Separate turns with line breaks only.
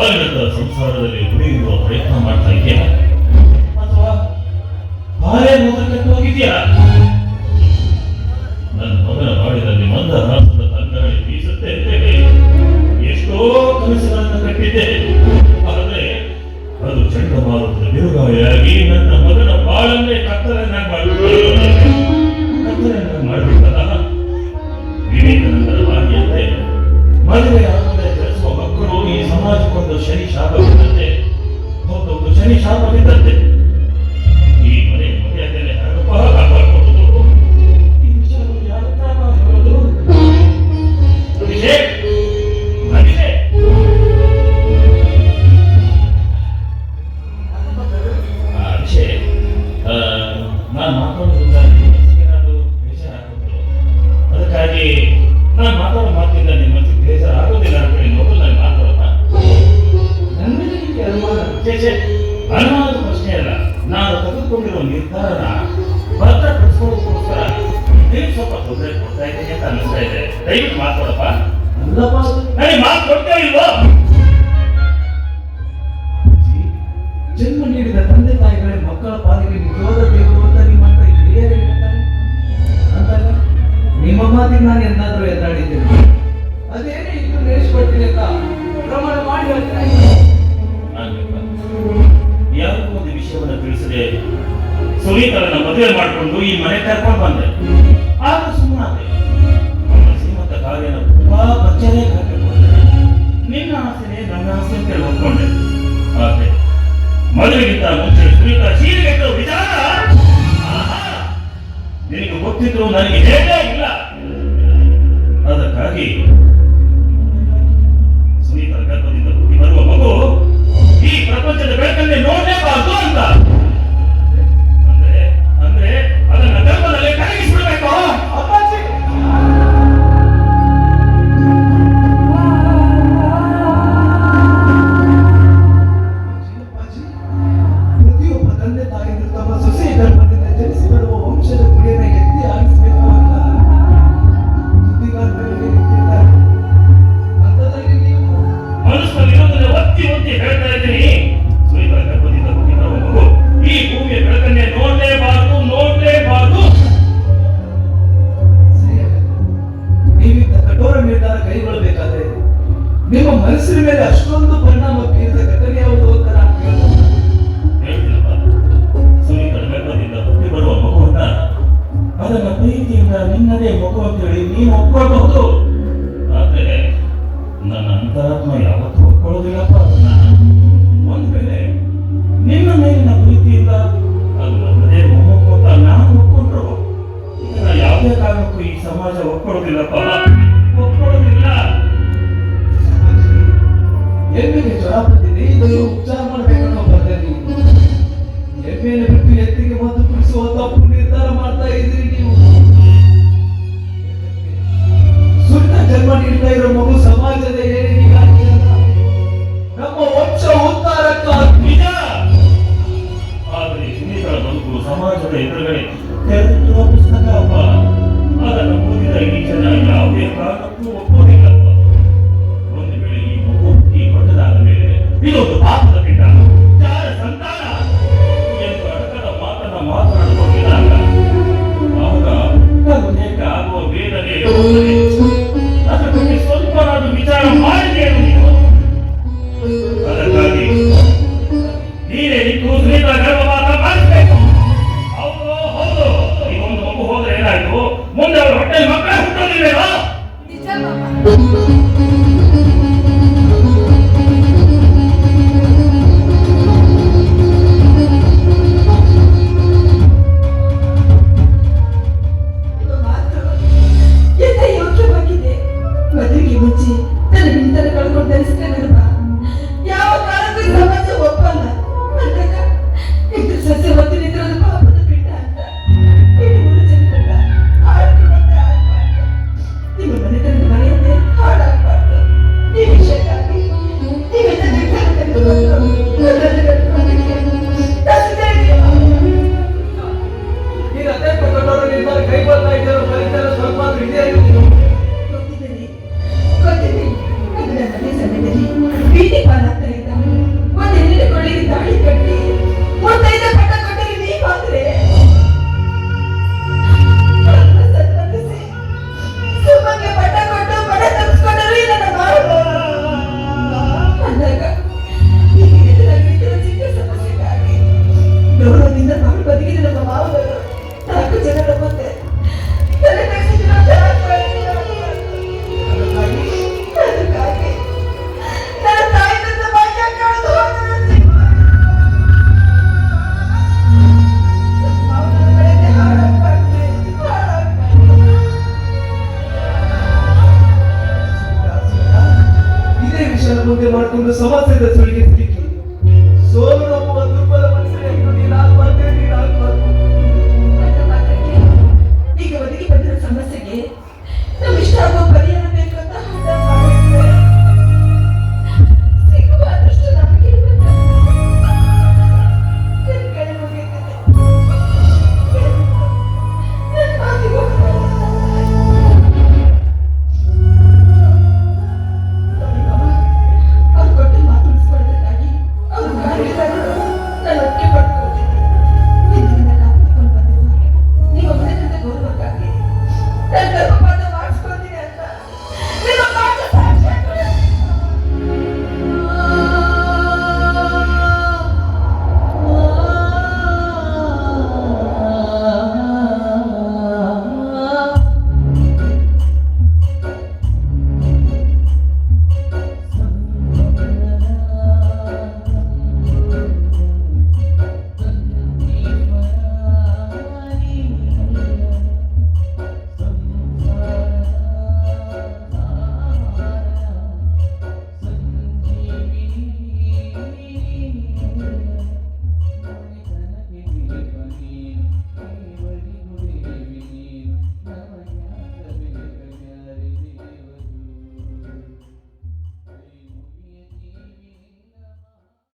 ಬಾಲಿನದ ಸಂಸಾರದಲ್ಲಿ ಉಳಿಯುವ ಪ್ರಯತ್ನ ಮಾಡ್ತಾ ಇದೆಯಾ ಅಥವಾ ಬಾಳೆ ಮೊದಲಕ್ಕೆ ಹೋಗಿದ್ಯಾ ನನ್ನ ಮಗನ ಬಾಳಿನಲ್ಲಿ ಮಂದಹಾಸದ ಕನ್ನಡಿ ಬೀಸುತ್ತೆ. ಎಷ್ಟೋ ಕನಸುಗಳನ್ನು ಕಟ್ಟಿದ್ದೆ. ಆದರೆ ಅದು ಚಂಡಮಾರುತದ ಬಿರುಗಾಳಿಯಾಗಿ ನನ್ನ ಮಗನ ಬಾಳನ್ನೇ ಕತ್ತಲನ್ನ ಮಾಡಿಬಿಟ್ಟು ಕತ್ತಲನ್ನ ಮಾಡಿಬಿಟ್ಟಲ್ಲ ವಿವೇಕಾನಂದರ ವಾಣಿಯಂತೆ ಮದುವೆ সেই সাধক ಅನುಮಾನದ ಪ್ರಶ್ನೆ ಅಲ್ಲ ನಾನು ತೆಗೆದುಕೊಂಡಿರುವ ನಿರ್ಧಾರನ ಭದ್ರಪಡಿಸ್ಕೊಳ್ಳೋದಕ್ಕೋಸ್ಕರ ನೀವು ಸ್ವಲ್ಪ ತೊಂದರೆ ಕೊಡ್ತಾ ಇದ್ದೀನಿ ಅಂತ ಅನಿಸ್ತಾ ಇದೆ. ದಯವಿಟ್ಟು ಮಾತಾಡಪ್ಪ.
ಅಲ್ಲಪ್ಪ.
ಮಾತು ಕೊಡ್ತಾ ಇಲ್ವೋ? ಸುನೀತರನ್ನ ಮದುವೆ ಮಾಡಿಕೊಂಡು ಈ ಮನೆ ಕರ್ಕೊಂಡು ಬಂದೆ. ಆಗ ಸುಮ್ಮನೆ ಶ್ರೀಮಂತ ಕಾರ್ಯನ ತುಂಬಾ ಪಚ್ಚನೆ ನಿನ್ನ ಆಸೆನೆ ನನ್ನ ಆಸೆ ಅಂತ ಹೇಳಿ ಒಪ್ಕೊಂಡೆ ಆದ್ರೆ ಮದುವೆಗಿಂತ ಮುಂಚೆ ಸುನೀತ ಸೀರೆ ಆಹಾ! ನಿನಗೆ ಗೊತ್ತಿದ್ರು ನನಗೆ ಹೇಳೇ ಇಲ್ಲ. ಅದಕ್ಕಾಗಿ
ನಿರ್ಧಾರ ಕೈಗೊಳ್ಳಬೇಕಾದ್ರೆ ನಿಮ್ಮ ಮನಸ್ಸಿನ ಮೇಲೆ ಅಷ್ಟೊಂದು ಪರಿಣಾಮ ಬೀರ್ತಕ್ಕಂಥ ಯಾವುದು ಅಂತ ನಾನು
ಬರುವ ಮಗುವನ್ನ ಅದನ್ನ ಪ್ರೀತಿಯಿಂದ ನಿನ್ನದೇ ಮಗು ಅಂತೇಳಿ ನೀನು ಒಪ್ಕೊಳ್ಬಹುದು. ಆದ್ರೆ ನನ್ನ ಅಂತರಾತ್ಮ ಯಾವತ್ತೂ ಒಪ್ಕೊಳ್ಳೋದಿಲ್ಲಪ್ಪ. ಅದನ್ನ ಒಂದ್ ವೇಳೆ ನಿನ್ನ ಮೇಲಿನ ಪ್ರೀತಿಯಿಂದ ಅದು ನನ್ನದೇ ಅಂತ ನಾನು ಒಪ್ಕೊಂಡ್ರು ಯಾವುದೇ ಕಾರಣಕ್ಕೂ ಈ ಸಮಾಜ ಒಪ್ಕೊಳ್ಳೋದಿಲ್ಲಪ್ಪ.
ನಿರ್ಧಾರ ಮಾಡ್ತಾ ಇದ್ರಿ ನೀವು? ಸುಟ್ಟ ಜನ್ಮ ನೀಡ್ತಾ ಇರೋ ಮಗು ಸಮಾಜದ ಅಲ್ಲ. ನಮ್ಮ ವಂಶ ಉದ್ಧಾರಕ್ಕಾಗಿ
ಆದರೆ ಇನ್ನಿತರ ಬದುಕು ಸಮಾಜದ ಎದುರುಗಡೆ ತೆರೆದಿರುವ ಪುಸ್ತಕ. ಅಪ್ಪ ಅದನ್ನು ಓದಿದ ಈ ಜನ ಯಾವುದೇ ಕಾರಣಕ್ಕೂ ಒಪ್ಪೋದಿಲ್ಲ ಒಂದು ವೇಳೆ ಈ ಮಗು ಈ ಕೊಟ್ಟದಾದ ಮೇಲೆ ಇದೊಂದು ಪಾಪದ 同志们，开动！
ಮಾಡಿಕೊಂಡು ಸಮಸ್ಯೆದ ಸುಳಿಗೆ ಸಿಕ್ಕಿ. ಸೋಲು ನಮ್ಮ ದುರ್ಬಲ
ಮಗನಿಗೆ ಈಗ ಒದಗಿ ಬಂದಿರೋ ಸಮಸ್ಯೆಗೆ